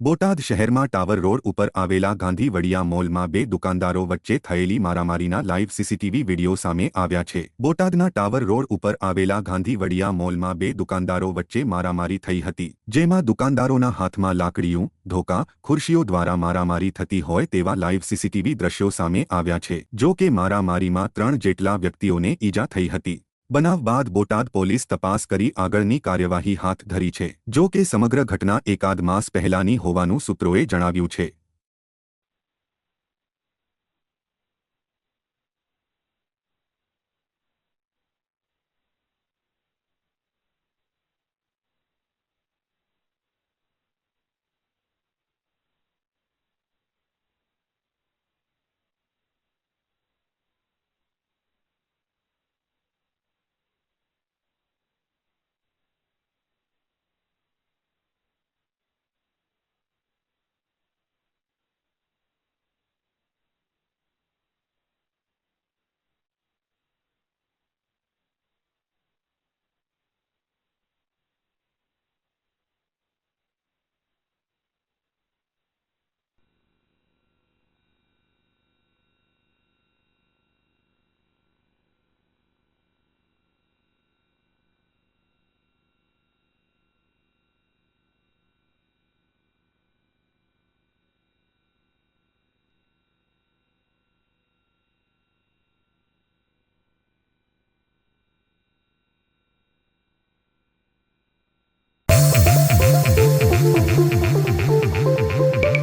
બોટાદ શહેરમાં tower road ઉપર આવેલા ગાંધીવડિયા મોલમાં બે દુકાનદારો વચ્ચે થયેલી મારામારીના લાઈવ સીસીટીવી વીડિયો સામે આવ્યા છે. બોટાદના ટાવર રોડ ઉપર આવેલા ગાંધીવડિયા મોલમાં બે દુકાનદારો વચ્ચે મારામારી થઈ હતી, જેમાં દુકાનદારોના હાથમાં લાકડીયું ધોકા, ખુરશીઓ દ્વારા મારામારી થતી હોય તેવા લાઈવ સીસીટીવી દ્રશ્યો સામે આવ્યા છે, જો કે મારામારીમાં ત્રણ જેટલા વ્યક્તિઓને ઈજા થઈ હતી. બનાવ બાદ બોટાદ પોલીસ તપાસ કરી આગળની કાર્યવાહી હાથ ધરી છે, જો કે સમગ્ર ઘટના એકાદ માસ પહેલાની હોવાનું સૂત્રોએ જણાવ્યું છે.